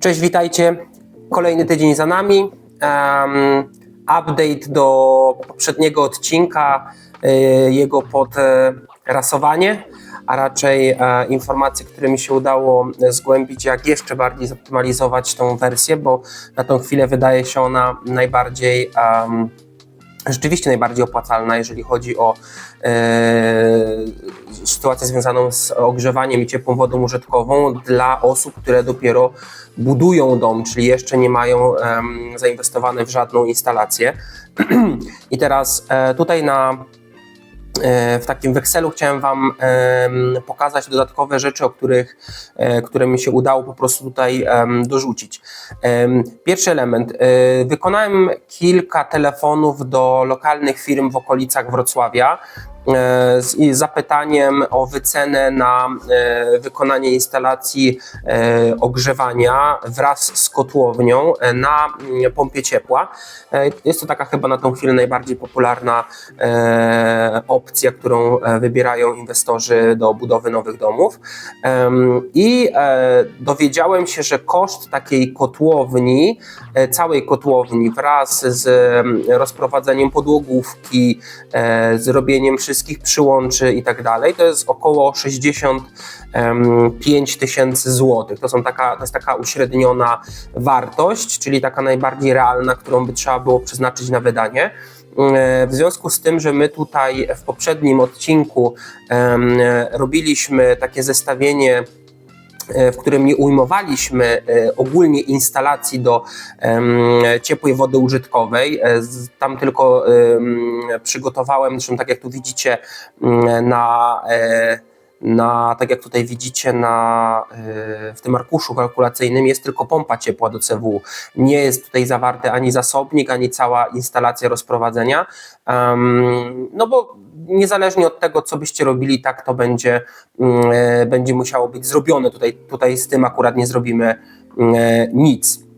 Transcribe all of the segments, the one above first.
Cześć, witajcie. Kolejny tydzień za nami. Um, update do poprzedniego odcinka, y, jego podrasowanie, a raczej e, informacje, które mi się udało zgłębić, jak jeszcze bardziej zoptymalizować tą wersję, bo na tą chwilę wydaje się ona najbardziej. em, rzeczywiście najbardziej opłacalna, jeżeli chodzi o e, sytuację związaną z ogrzewaniem i ciepłą wodą użytkową dla osób, które dopiero budują dom, czyli jeszcze nie mają em, zainwestowane w żadną instalację. I teraz e, tutaj na e, w takim wekselu chciałem Wam pokazać dodatkowe rzeczy, o których, e, które mi się udało po prostu tutaj dorzucić. Pierwszy element. e, Wykonałem kilka telefonów do lokalnych firm w okolicach Wrocławia e, z i zapytaniem o wycenę na e, wykonanie instalacji e, ogrzewania wraz z kotłownią e, na mm, pompie ciepła. E, Jest to taka chyba na tą chwilę najbardziej popularna e, opcja, którą e, wybierają inwestorzy do budowy nowych domów. I e, dowiedziałem się, że koszt takiej kotłowni, e, całej kotłowni wraz z em, rozprowadzeniem podłogówki, e, zrobieniem wszystkich przyłączy i tak dalej, to jest około 65 tysięcy złotych. To, są taka, to jest taka uśredniona wartość, czyli taka najbardziej realna, którą by trzeba było przeznaczyć na wydanie. E, W związku z tym, że my tutaj w poprzednim odcinku em, robiliśmy takie zestawienie e, w którym nie ujmowaliśmy e, ogólnie instalacji do ciepłej wody użytkowej. E, Tam tylko em, przygotowałem, zresztą tak jak tu widzicie na, e, na tak jak tutaj widzicie na, e, w tym arkuszu kalkulacyjnym jest tylko pompa ciepła do CW. Nie jest tutaj zawarty ani zasobnik, ani cała instalacja rozprowadzenia. No bo niezależnie od tego, co byście robili, tak to będzie, mm, e, będzie musiało być zrobione. Tutaj, tutaj z tym akurat nie zrobimy mm, e, nic.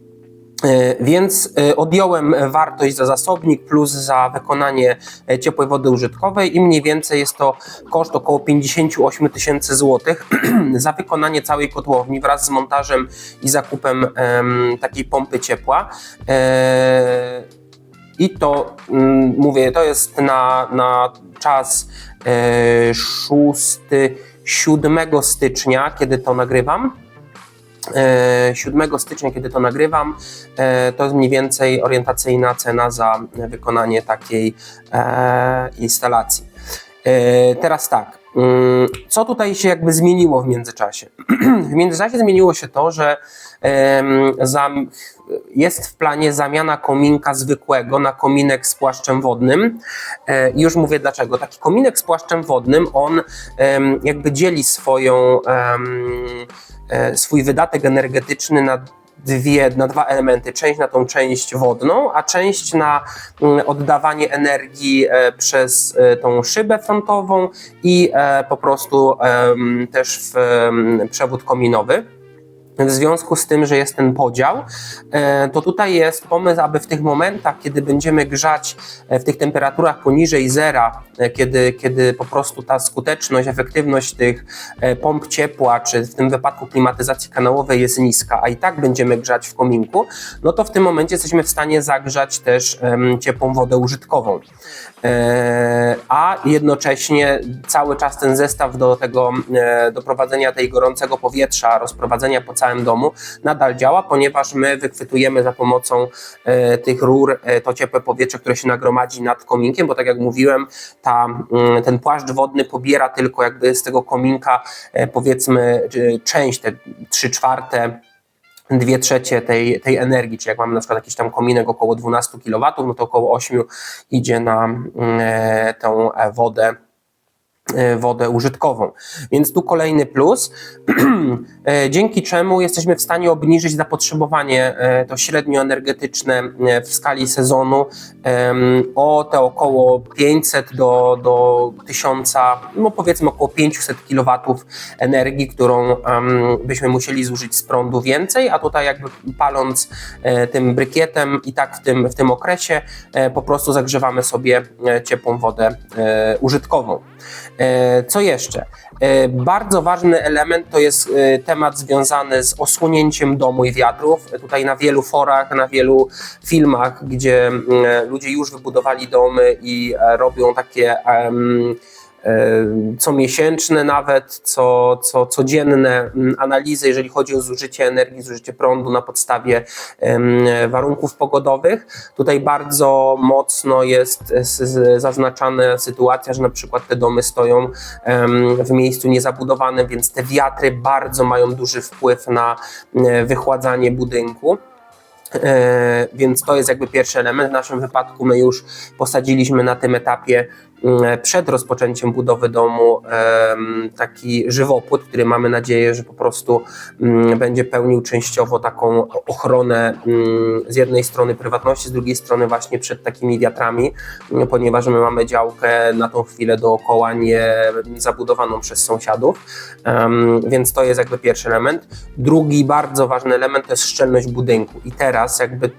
E, Więc e, odjąłem wartość za zasobnik plus za wykonanie e, ciepłej wody użytkowej i mniej więcej jest to koszt około 58 tysięcy złotych za wykonanie całej kotłowni wraz z montażem i zakupem em, takiej pompy ciepła. I to mm, mówię, to jest na, na czas e, 6, 7 stycznia, kiedy to nagrywam. E, 7 stycznia, kiedy to nagrywam, e, to jest mniej więcej orientacyjna cena za wykonanie takiej e, instalacji. E, Teraz tak, co tutaj się jakby zmieniło w międzyczasie? W międzyczasie zmieniło się to, że jest w planie zamiana kominka zwykłego na kominek z płaszczem wodnym. E, już mówię dlaczego. Taki kominek z płaszczem wodnym, on jakby dzieli swoją, e, swój wydatek energetyczny na dwie, na dwa elementy. Część na tą część wodną, a część na mm, oddawanie energii e, przez e, tą szybę frontową i e, po prostu też w przewód kominowy. W związku z tym, że jest ten podział, e, to tutaj jest pomysł, aby w tych momentach, kiedy będziemy grzać e, w tych temperaturach poniżej zera, e, kiedy, kiedy po prostu ta skuteczność, efektywność tych pomp ciepła, czy w tym wypadku klimatyzacji kanałowej jest niska, a i tak będziemy grzać w kominku, no to w tym momencie jesteśmy w stanie zagrzać też ciepłą wodę użytkową. A jednocześnie cały czas ten zestaw do tego doprowadzenia tej gorącego powietrza, rozprowadzenia po całym domu nadal działa, ponieważ my wychwytujemy za pomocą e, tych rur e, to ciepłe powietrze, które się nagromadzi nad kominkiem, bo tak jak mówiłem, ta, mm, ten płaszcz wodny pobiera tylko jakby z tego kominka e, powiedzmy część, te 3 czwarte dwie trzecie tej, tej energii, czyli jak mamy na przykład jakiś tam kominek około 12 kW, no to około 8 idzie na mm, e, tą wodę wodę użytkową. Więc tu kolejny plus, e, dzięki czemu jesteśmy w stanie obniżyć zapotrzebowanie e, to średnio energetyczne e, w skali sezonu o te około 500 do, do 1000, no powiedzmy około 500 kW energii, którą byśmy musieli zużyć z prądu więcej, a tutaj jakby paląc e, tym brykietem i tak w tym, w tym okresie e, po prostu zagrzewamy sobie e, ciepłą wodę e, użytkową. E, Co jeszcze? E, Bardzo ważny element to jest e, temat związany z osłonięciem domu i wiatrów. Tutaj na wielu forach, na wielu filmach, gdzie mm, ludzie już wybudowali domy i robią takie e, comiesięczne nawet, co, co codzienne analizy, jeżeli chodzi o zużycie energii, zużycie prądu na podstawie warunków pogodowych. Tutaj bardzo mocno jest zaznaczana sytuacja, że na przykład te domy stoją w miejscu niezabudowanym, więc te wiatry bardzo mają duży wpływ na e, wychładzanie budynku. E, Więc to jest jakby pierwszy element. W naszym wypadku my już posadziliśmy na tym etapie przed rozpoczęciem budowy domu taki żywopłot, który mamy nadzieję, że po prostu mm, będzie pełnił częściowo taką ochronę mm, z jednej strony prywatności, z drugiej strony właśnie przed takimi wiatrami, mm, ponieważ my mamy działkę na tą chwilę dookoła nie zabudowaną przez sąsiadów, więc to jest jakby pierwszy element. Drugi bardzo ważny element to jest szczelność budynku i teraz jakby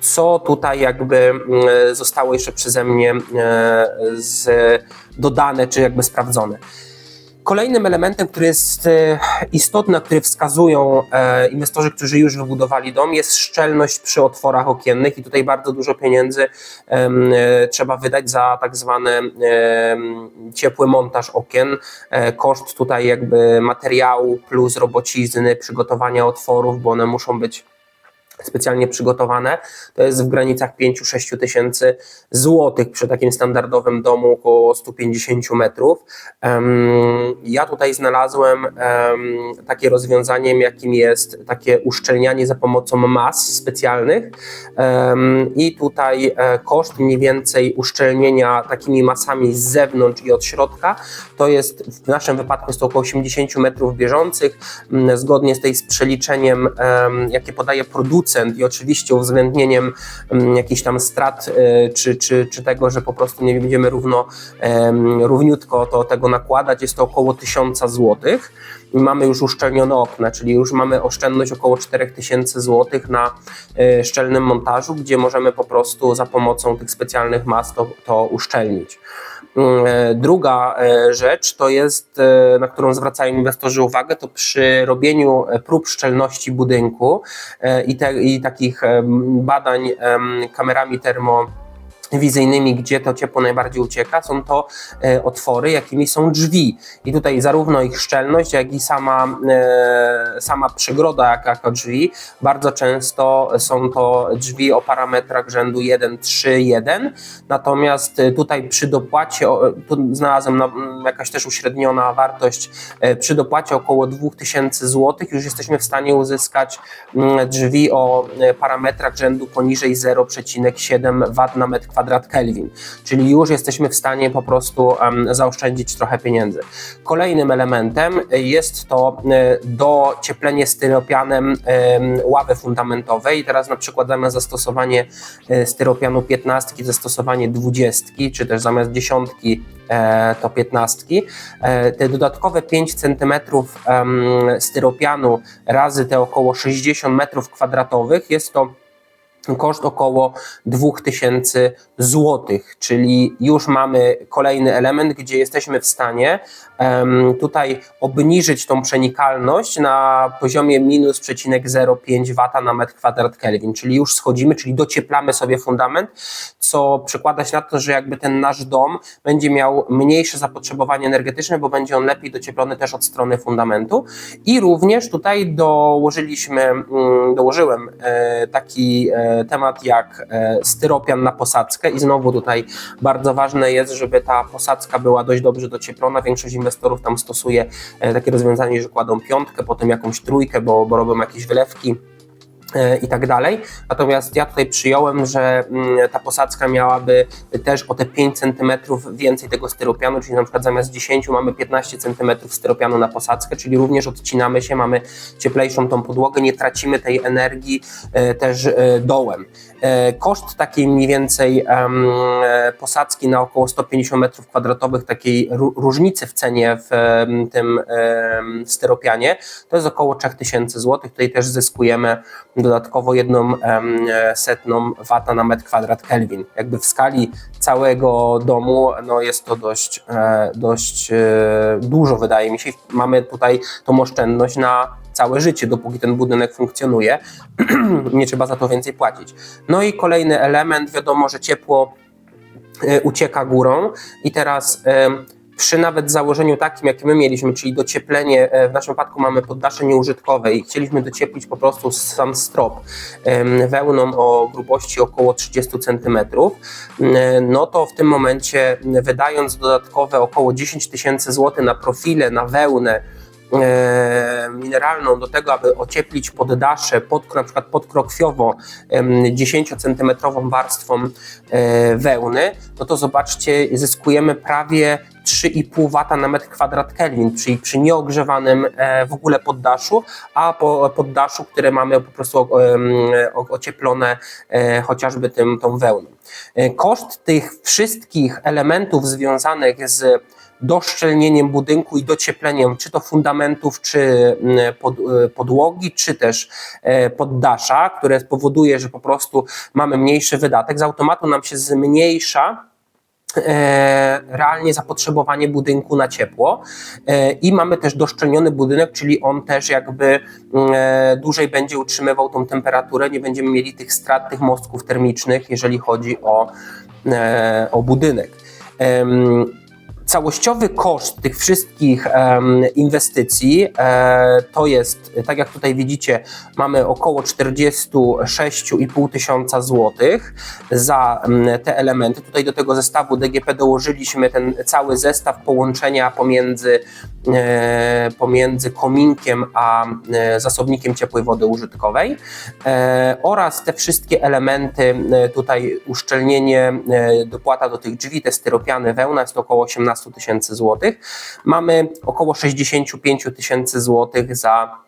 co tutaj jakby mm, zostało jeszcze przeze mnie e, z, dodane, czy jakby sprawdzone. Kolejnym elementem, który jest e, istotny, który wskazują e, inwestorzy, którzy już wybudowali dom, jest szczelność przy otworach okiennych i tutaj bardzo dużo pieniędzy trzeba wydać za tak zwany ciepły montaż okien. Koszt tutaj jakby materiału plus robocizny, przygotowania otworów, bo one muszą być specjalnie przygotowane, to jest w granicach 5-6 tysięcy złotych przy takim standardowym domu około 150 metrów. Ja tutaj znalazłem em, takie rozwiązaniem, jakim jest takie uszczelnianie za pomocą mas specjalnych. I tutaj e, koszt mniej więcej uszczelnienia takimi masami z zewnątrz i od środka to jest w naszym wypadku jest to około 80 metrów bieżących, zgodnie z tej z przeliczeniem, em, jakie podaje producent i oczywiście uwzględnieniem mm, jakichś tam strat e, czy, czy, czy tego, że po prostu nie będziemy równo, równiutko to tego nakładać, jest to około 1000 złotych. I mamy już uszczelnione okna, czyli już mamy oszczędność około 4000 zł na e, szczelnym montażu, gdzie możemy po prostu za pomocą tych specjalnych mas to, to uszczelnić. Mm, e, Druga rzecz to jest, na którą zwracają inwestorzy uwagę, to przy robieniu prób szczelności budynku i, te, i takich badań kamerami termo wizyjnymi, gdzie to ciepło najbardziej ucieka, są to e, otwory, jakimi są drzwi. I tutaj zarówno ich szczelność, jak i sama, e, sama przegroda jak, jako drzwi, bardzo często są to drzwi o parametrach rzędu 1, 3, 1. Natomiast e, tutaj przy dopłacie, tu znalazłem na, m, jakaś też uśredniona wartość, przy dopłacie około 2000 zł już jesteśmy w stanie uzyskać mm, drzwi o parametrach rzędu poniżej 0,7 W na metr kwadrat Kelvin, czyli już jesteśmy w stanie po prostu zaoszczędzić trochę pieniędzy. Kolejnym elementem jest to e, docieplenie styropianem em, ławy fundamentowej. Teraz na przykład zamiast zastosowanie e, styropianu 15, zastosowanie 20, czy też zamiast dziesiątki e, to 15. E, Te dodatkowe 5 cm styropianu razy te około 60 metrów kwadratowych jest to koszt około 2000 zł, czyli już mamy kolejny element, gdzie jesteśmy w stanie em, tutaj obniżyć tą przenikalność na poziomie minus przecinek 0,5 W na metr kwadrat Kelvin, czyli już schodzimy, czyli docieplamy sobie fundament, co przekłada się na to, że jakby ten nasz dom będzie miał mniejsze zapotrzebowanie energetyczne, bo będzie on lepiej docieplony też od strony fundamentu. I również tutaj dołożyliśmy, mm, dołożyłem e, taki e, temat jak e, styropian na posadzkę i znowu tutaj bardzo ważne jest, żeby ta posadzka była dość dobrze docieplona. Większość inwestorów tam stosuje e, takie rozwiązanie, że kładą piątkę, potem jakąś trójkę, bo, bo robią jakieś wylewki i tak dalej. Natomiast ja tutaj przyjąłem, że mm, ta posadzka miałaby też o te 5 cm więcej tego styropianu, czyli na przykład zamiast 10 mamy 15 cm styropianu na posadzkę, czyli również odcinamy się, mamy cieplejszą tą podłogę, nie tracimy tej energii e, też e, dołem. E, Koszt takiej mniej więcej e, posadzki na około 150 metrów kwadratowych, takiej ró- różnicy w cenie w tym styropianie, to jest około 3000 zł. Tutaj też zyskujemy dodatkowo jedną e, setną wata na metr kwadrat Kelvin. Jakby w skali całego domu no jest to dość, dość dużo wydaje mi się. Mamy tutaj tą oszczędność na całe życie, dopóki ten budynek funkcjonuje. Nie trzeba za to więcej płacić. No i kolejny element, wiadomo, że ciepło e, ucieka górą i teraz e, przy nawet założeniu takim, jakie my mieliśmy, czyli docieplenie, e, w naszym wypadku mamy poddasze nieużytkowe i chcieliśmy docieplić po prostu sam strop wełną o grubości około 30 cm, no to w tym momencie wydając dodatkowe około 10 tysięcy złotych na profile, na wełnę, mineralną do tego, aby ocieplić poddasze pod, na przykład podkrokwiowo em, 10-centymetrową warstwą e, wełny, no to zobaczcie, zyskujemy prawie 3,5 W na metr kwadrat Kelvin, czyli przy nieogrzewanym e, w ogóle poddaszu, a po poddaszu, które mamy po prostu ocieplone e, chociażby tym, tą wełną. E, Koszt tych wszystkich elementów związanych z doszczelnieniem budynku i dociepleniem czy to fundamentów, czy mm, pod, e, podłogi, czy też e, poddasza, które powoduje, że po prostu mamy mniejszy wydatek, z automatu nam się zmniejsza e, realnie zapotrzebowanie budynku na ciepło i mamy też doszczelniony budynek, czyli on też jakby mm, dłużej będzie utrzymywał tą temperaturę, nie będziemy mieli tych strat, tych mostków termicznych, jeżeli chodzi o, o budynek. Całościowy koszt tych wszystkich inwestycji e, to jest, tak jak tutaj widzicie, mamy około 46,5 tysiąca złotych za te elementy. Tutaj do tego zestawu DGP dołożyliśmy ten cały zestaw połączenia pomiędzy, e, pomiędzy kominkiem a e, zasobnikiem ciepłej wody użytkowej oraz te wszystkie elementy, tutaj uszczelnienie, dopłata do tych drzwi, te styropiany, wełna jest to około 18 tysięcy złotych. Mamy około 65 tysięcy złotych za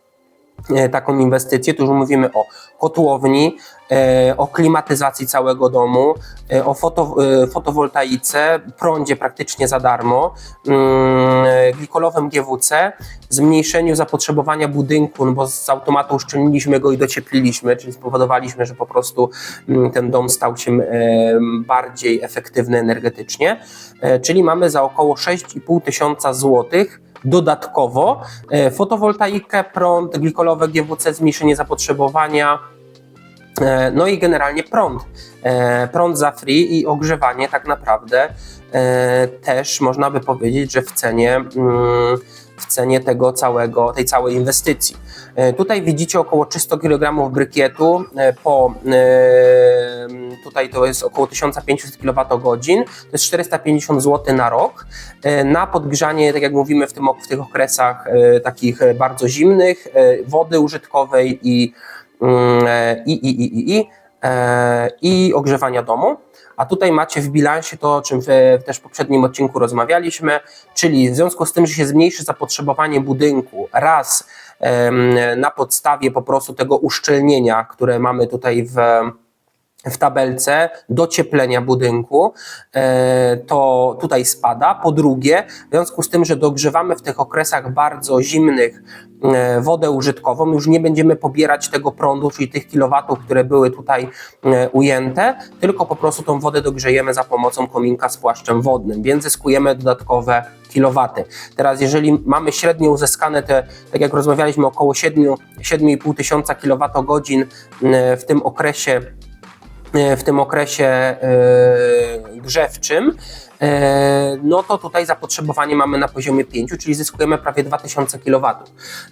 taką inwestycję. Tu już mówimy o kotłowni, e, o klimatyzacji całego domu, e, o foto, e, fotowoltaice, prądzie praktycznie za darmo, mm, e, glikolowym GWC, zmniejszeniu zapotrzebowania budynku, no bo z automatu uszczelniliśmy go i dociepliliśmy, czyli spowodowaliśmy, że po prostu mm, ten dom stał się e, bardziej efektywny energetycznie, E, czyli mamy za około 6,5 tysiąca złotych dodatkowo e, fotowoltaikę, prąd, glikolowe GWC, zmniejszenie zapotrzebowania, e, no i generalnie prąd. E, Prąd za free i ogrzewanie tak naprawdę też można by powiedzieć, że w cenie, mm, w cenie tego całego, tej całej inwestycji. E, Tutaj widzicie około 300 kg brykietu e, po e, tutaj to jest około 1500 kWh, to jest 450 zł na rok. Na podgrzanie, tak jak mówimy w, tym, w tych okresach takich bardzo zimnych, wody użytkowej i, mm, i, i, i, i, i, e, i ogrzewania domu. A tutaj macie w bilansie to, o czym też w poprzednim odcinku rozmawialiśmy, czyli w związku z tym, że się zmniejszy zapotrzebowanie budynku raz na podstawie po prostu tego uszczelnienia, które mamy tutaj w, w tabelce docieplenia budynku, e, to tutaj spada. Po drugie, w związku z tym, że dogrzewamy w tych okresach bardzo zimnych e, wodę użytkową, już nie będziemy pobierać tego prądu, czyli tych kilowatów, które były tutaj e, ujęte, tylko po prostu tą wodę dogrzejemy za pomocą kominka z płaszczem wodnym, więc zyskujemy dodatkowe kilowaty. Teraz jeżeli mamy średnio uzyskane te, tak jak rozmawialiśmy, około 7, 7,5 tysiąca kilowatogodzin w tym okresie w tym okresie e, grzewczym, no to tutaj zapotrzebowanie mamy na poziomie 5, czyli zyskujemy prawie 2000 kW.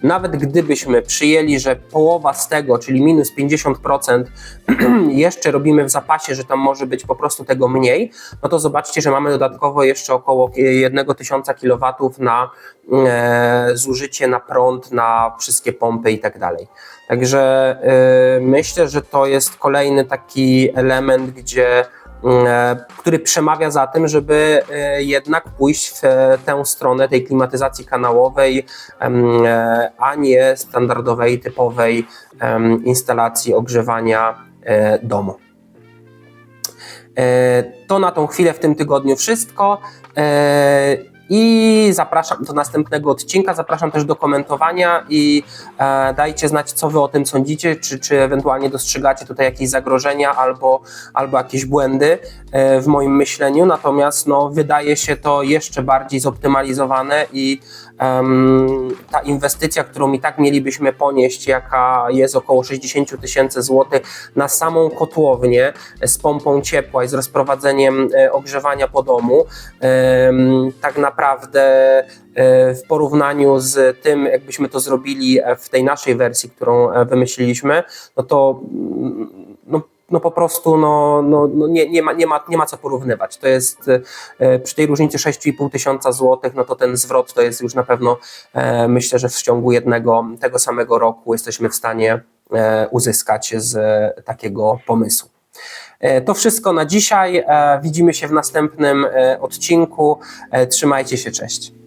Nawet gdybyśmy przyjęli, że połowa z tego, czyli minus 50%, jeszcze robimy w zapasie, że tam może być po prostu tego mniej, no to zobaczcie, że mamy dodatkowo jeszcze około 1000 kW na e, zużycie na prąd, na wszystkie pompy i tak dalej. Także y, myślę, że to jest kolejny taki element, gdzie e, który przemawia za tym, żeby e, jednak pójść w e, tę stronę tej klimatyzacji kanałowej, e, a nie standardowej, typowej instalacji ogrzewania e, domu. E, To na tą chwilę w tym tygodniu wszystko. E, I zapraszam do następnego odcinka. Zapraszam też do komentowania i e, dajcie znać, co wy o tym sądzicie, czy, czy ewentualnie dostrzegacie tutaj jakieś zagrożenia albo, albo jakieś błędy e, w moim myśleniu. Natomiast no, wydaje się to jeszcze bardziej zoptymalizowane i em, ta inwestycja, którą i tak mielibyśmy ponieść, jaka jest około 60 000 tysięcy złotych na samą kotłownię z pompą ciepła i z rozprowadzeniem e, ogrzewania po domu, em, tak naprawdę e, w porównaniu z tym, jakbyśmy to zrobili e, w tej naszej wersji, którą e, wymyśliliśmy, no to mm, no, no po prostu no, no, no nie, nie, ma, nie, ma, nie ma co porównywać. To jest przy tej różnicy 6,5 tysiąca złotych, no to ten zwrot to jest już na pewno myślę, że w ciągu jednego tego samego roku jesteśmy w stanie uzyskać z takiego pomysłu. E, To wszystko na dzisiaj. E, Widzimy się w następnym e, odcinku. Trzymajcie się, cześć.